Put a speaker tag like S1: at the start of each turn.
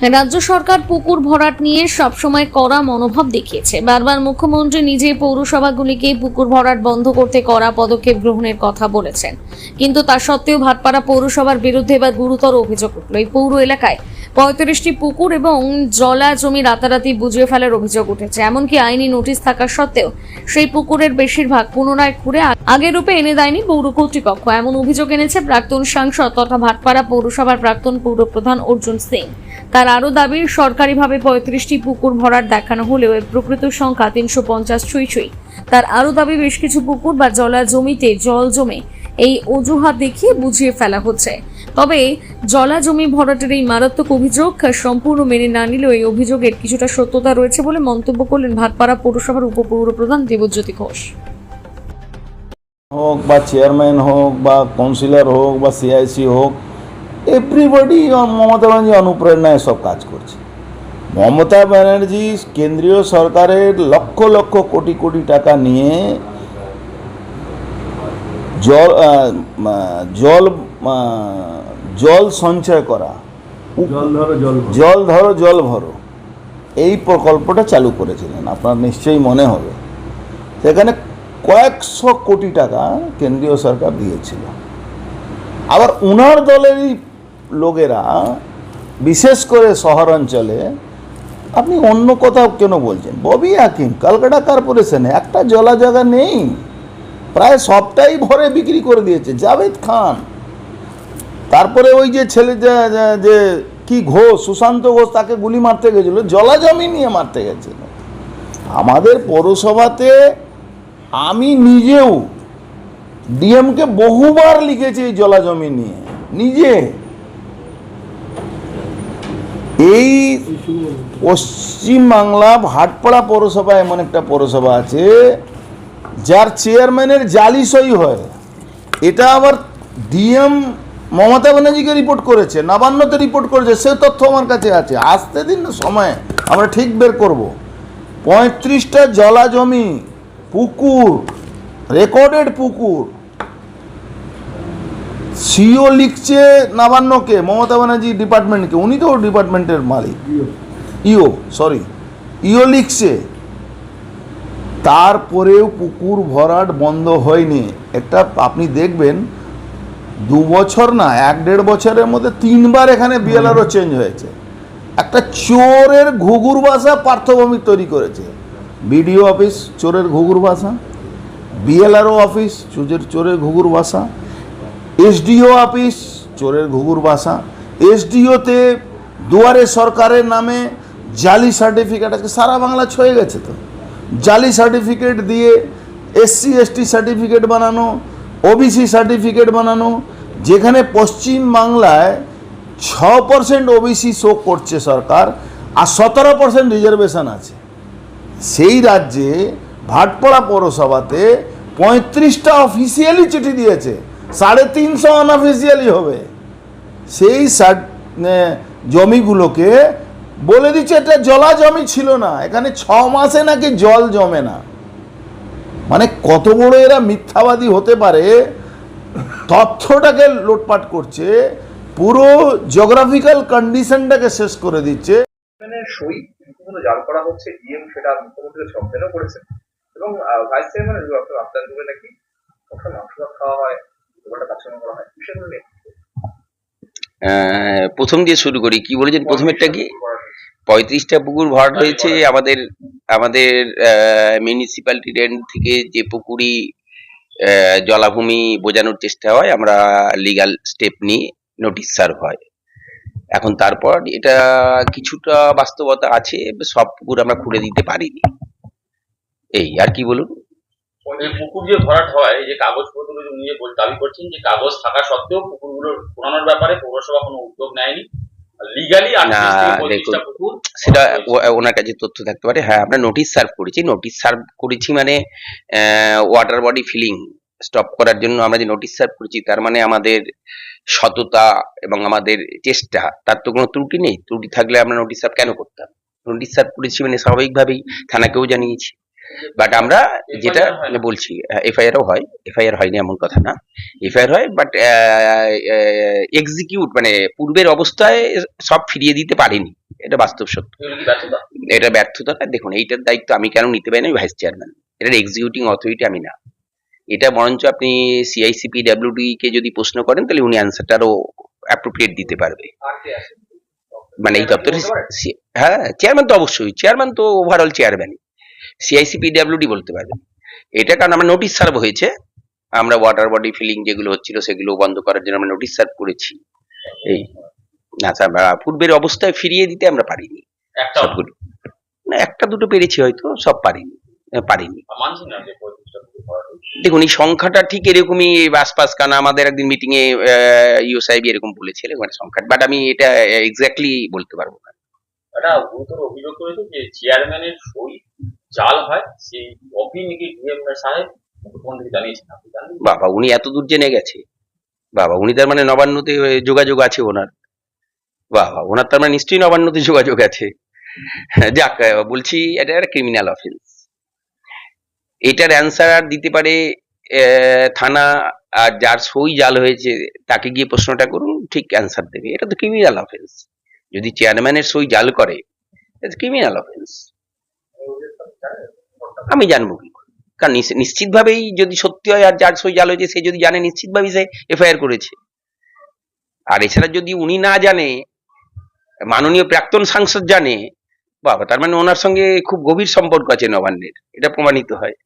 S1: রাজ্য সরকার পুকুর ভরাট নিয়ে সবসময় কড়া মনোভাব দেখিয়েছে। বারবার মুখ্যমন্ত্রী নিজে পৌরসভাগুলিকে পুকুর ভরাট বন্ধ করতে কড়া পদক্ষেপ গ্রহণের কথা বলেছেন। কিন্তু তা সত্ত্বেও ভাটপাড়া পৌরসভার বিরুদ্ধে এবার গুরুতর অভিযোগ উঠল। এই পৌর এলাকায় পঁয়ত্রিশটি পুকুর এবং জলা জমি রাতারাতি বুঝিয়ে ফেলার অভিযোগ উঠেছে। এমনকি আইনি নোটিশ থাকা সত্ত্বেও সেই পুকুরের বেশিরভাগ পুনরায় আ- আগের রূপে এনে দেয়নি পৌর কর্তৃপক্ষ। এমন অভিযোগ এনেছে প্রাক্তন সাংসদ তথা ভাটপাড়া পৌরসভার প্রাক্তন পৌরপ্রধান অর্জুন সিং। তার আরও দাবি সরকারিভাবে পঁয়ত্রিশটি পুকুর ভরাট দেখানো হলেও এর প্রকৃত সংখ্যা তিনশো পঞ্চাশ ছুঁই ছুঁই তার আরও দাবি বেশ কিছু পুকুর বা জলা জমিতে জল জমে এই অজুহাত দেখিয়ে বুঝিয়ে ফেলা হচ্ছে। তবে জলা জমি ভরাটের এই মারাত্মক অভিযোগ সম্পূর্ণ মেনে না নিলেও এই অভিযোগের কিছুটা সত্যতা রয়েছে বলে মন্তব্য করলেন ভাটপাড়া পৌরসভার উপপৌরপ্রধান দেবজ্যোতি ঘোষ।
S2: হোক বা চেয়ারম্যান হোক বা কাউন্সিলর হোক বা সিআইসি হোক এভরিবডি মমতা ব্যানার্জি অনুপ্রেরণায় সব কাজ করছে। মমতা ব্যানার্জি কেন্দ্রীয় সরকারের লক্ষ লক্ষ কোটি কোটি টাকা নিয়ে জল জল জল সঞ্চয় করা
S3: ধরো জল ভরো।
S2: জল ধরো জল ভরো এই প্রকল্পটা চালু করেছিলেন। আপনার নিশ্চয়ই মনে হবে। সেখানে কয়েকশো কোটি টাকা কেন্দ্রীয় সরকার দিয়েছিল। আবার উনার দলেরই লোকেরা, বিশেষ করে শহর অঞ্চলে আপনি অন্য কোথাও কেন বলছেন? ববি হাকিম কলকাতা কর্পোরেশনে একটা জলা জায়গা নেই। প্রায় সবটাই ভরে বিক্রি করে দিয়েছে, জাভেদ খান। তারপরে ওই যে ছেলে যে- কি ঘোষ, সুশান্ত ঘোষ, তাকে গুলি মারতে গেছিল, জলা জমি নিয়ে মারতে গেছিল আমাদের পৌরসভাতে আমি নিজেও, ডিএমকে বহুবার লিখেছি এই জলা জমি নিয়ে, নিজে। এই পশ্চিমবাংলা ভাটপাড়া পৌরসভা এমন একটা পৌরসভা আছে, যার চেয়ারম্যানের জালি সই হয়। এটা আবার ডিএম মমতা ব্যানার্জিকে রিপোর্ট করেছে নবান্নতে রিপোর্ট করেছে, সে তথ্য আমার কাছে আছে। আসতে দিন না সময়, আমরা ঠিক বের করব। পঁয়ত্রিশটা জলা জমি পুকুর রেকর্ডেড পুকুর সিও লিখছে নবান্নকে মমতা ব্যানার্জি ডিপার্টমেন্টকে উনি তো ডিপার্টমেন্টের মালিক। ইও সরি ইও লিখছে। তারপরেও পুকুর ভরাট বন্ধ হয়নি। একটা আপনি দেখবেন দু বছর না এক দেড় বছরের মধ্যে তিনবার এখানে বিএলআরও চেঞ্জ হয়েছে। একটা চোরের ঘুঘুর বাসা পার্থভূমি তৈরি করেছে। বিডিও অফিস চোরের ঘুঘুর বাসা। বিএলআরও অফিস চোরের চোরের ঘুঘুর বাসা। এসডিও অফিস, চোরের ঘুঘুর বাসা। এসডিওতে দুয়ারে সরকারের নামে জালি সার্টিফিকেট আজকে সারা বাংলা ছয়ে গেছে তো। জালি সার্টিফিকেট দিয়ে এসসি, এসটি সার্টিফিকেট বানানো, ওবিসি সার্টিফিকেট বানানো, যেখানে পশ্চিম বাংলায় ছ পার্সেন্ট ওবিসি শো করছে সরকার আর সতেরো পার্সেন্ট রিজার্ভেশন আছে। সেই রাজ্যে ভাটপাড়া পৌরসভাতে পঁয়ত্রিশটা অফিসিয়ালি চিঠি দিয়েছে। সাড়ে তিনশো আনঅফিসিয়ালি হবে। সেই জমিগুলোকে বলে দিচ্ছে, এটা জলা জমি ছিল না, এখানে ছ মাসে নাকি জল জমে না। মানে কত বড় এরা মিথ্যাবাদী হতে পারে, তথ্যটাকে লোটপাট করছে, পুরো জিওগ্রাফিক্যাল কন্ডিশনটাকে শেষ করে দিচ্ছে।
S4: সই রীতিমতো জাল করা হচ্ছে, ডিএম সেটা করেছেন এবং ভাইস চেয়ারম্যান করে নাকি, কখনো খাওয়া হয়?
S5: প্রথম দিয়ে শুরু করি কি বলেছেন প্রথমেরটা কি? পঁয়ত্রিশটা পুকুর ভরাট হয়েছে আমাদের আমাদের মিউনিসিপ্যালিটি রেন্ট থেকে যে পুকুরি জলাভূমি বোঝানোর চেষ্টা হয় আমরা লিগ্যাল স্টেপ নিয়ে নোটিশ সার্ভ হয়। এখন তারপর এটা কিছুটা বাস্তবতা আছে সব পুকুর আমরা খুঁড়ে দিতে পারিনি। এই আর কি বলুন?
S6: পুকুর যে ভরাট হয় এই যে কাগজপত্র যে নিয়ে দাবি করছেন যে কাগজ থাকা সত্ত্বেও পুকুরগুলো পুরানোর ব্যাপারে পৌরসভা কোনো উদ্যোগ নেয়নি। লিগালি
S5: দেখুন, সেটা ওনার কাছে তথ্য থাকতে পারে। হ্যাঁ আমরা নোটিশ সার্ভ করেছি। নোটিশ সার্ভ করেছি মানে ওয়াটার বডি ফিলিং স্টপ করার জন্য আমরা যে নোটিশ সার্ভ করেছি তার মানে আমাদের সততা এবং আমাদের চেষ্টা তার তো কোনো ত্রুটি নেই। ত্রুটি থাকলে আমরা নোটিশ সার্ভ কেন করতাম? নোটিশ সার্ভ করেছি মানে স্বাভাবিকভাবেই থানাকেও জানিয়েছি। বাট আমরা যেটা বলছি এফআইআরও হয় এফআইআর হয়নি এমন কথা না। এফআইআর হয় বাট এক্সিকিউট মানে পূর্বের অবস্থায় সব ফিরিয়ে দিতে পারেনি। এটা বাস্তব সত্য। এটা ব্যর্থতা না। দেখুন এইটার দায়িত্ব আমি কেন নিতে পারি না? ভাইস চেয়ারম্যান এটার এক্সিকিউটিং অথরিটি আমি না। এটা বরঞ্চ আপনি সিআইসিপি ডাব্লিউডি কে যদি প্রশ্ন করেন তাহলে উনি অ্যান্সারটা আরও অ্যাপ্রোপ্রিয়েট দিতে পারবে। মানে এই দপ্তরে হ্যাঁ চেয়ারম্যান তো অবশ্যই। চেয়ারম্যান তো ওভারঅল চেয়ারম্যান সিআইসিপি ডাব্লিউডি বলতে পারবে এটা কারণ আমরা নোটিশ সার্ভ হয়েছে। আমরা ওয়াটার বডি ফিলিং যেগুলো হচ্ছিল সেগুলো বন্ধ করার জন্য আমরা নোটিশ সার্ভ করেছি। এই না স্যার পূর্বের অবস্থায় ফিরিয়ে দিতে আমরা পারিনি। সবগুলো। না একটা দুটো পেরেছি হয়তো সব পারিনি পারিনি। দেখুন এই সংখ্যাটা ঠিক এরকমই আশপাশ কারণ আমাদের একদিন মিটিং এ ইউ সাহেব এরকম বলেছিলেন মানে সংখ্যা বাট আমি এটা এক্স্যাক্টলি বলতে পারব না।
S6: একটা গুরুতর অভিযোগ করেছে যে চেয়ারম্যানের সই জাল হয়, সেই কপি নাকি ডিএম সাহেব মুখ্যমন্ত্রী জানিয়েছেন, আপনি জানেন?
S5: বাবা, উনি এত দূর জেনে গেছে। বাবা, উনি তার মানে নবান্নতে যোগাযোগ আছে ওনার। বাবা, ওনার তার মানে নিশ্চয়ই নবান্নতে যোগাযোগ আছে। যাক বলছি, এটা একটা ক্রিমিনাল অফেন্স এটার অ্যান্সার আর দিতে পারে থানা, আর যার সই জাল হয়েছে, তাকে গিয়ে প্রশ্নটা করুন, ঠিক অ্যান্সার দেবে। এটা তো ক্রিমিনাল অফেন্স যদি চেয়ারম্যানের সই জাল করে ক্রিমিনাল অফেন্স আমি জানব কি কারণ নিশ্চিত ভাবেই যদি সত্যি হয় আর যার সই জাল হয়েছে, সে যদি জানে, নিশ্চিতভাবেই সে এফআইআর করেছে। আর এছাড়া যদি উনি না জানে, মাননীয় প্রাক্তন সাংসদ জানে, বাবা, তার মানে ওনার সঙ্গে খুব গভীর সম্পর্ক আছে নবান্নের, এটা প্রমাণিত হয়।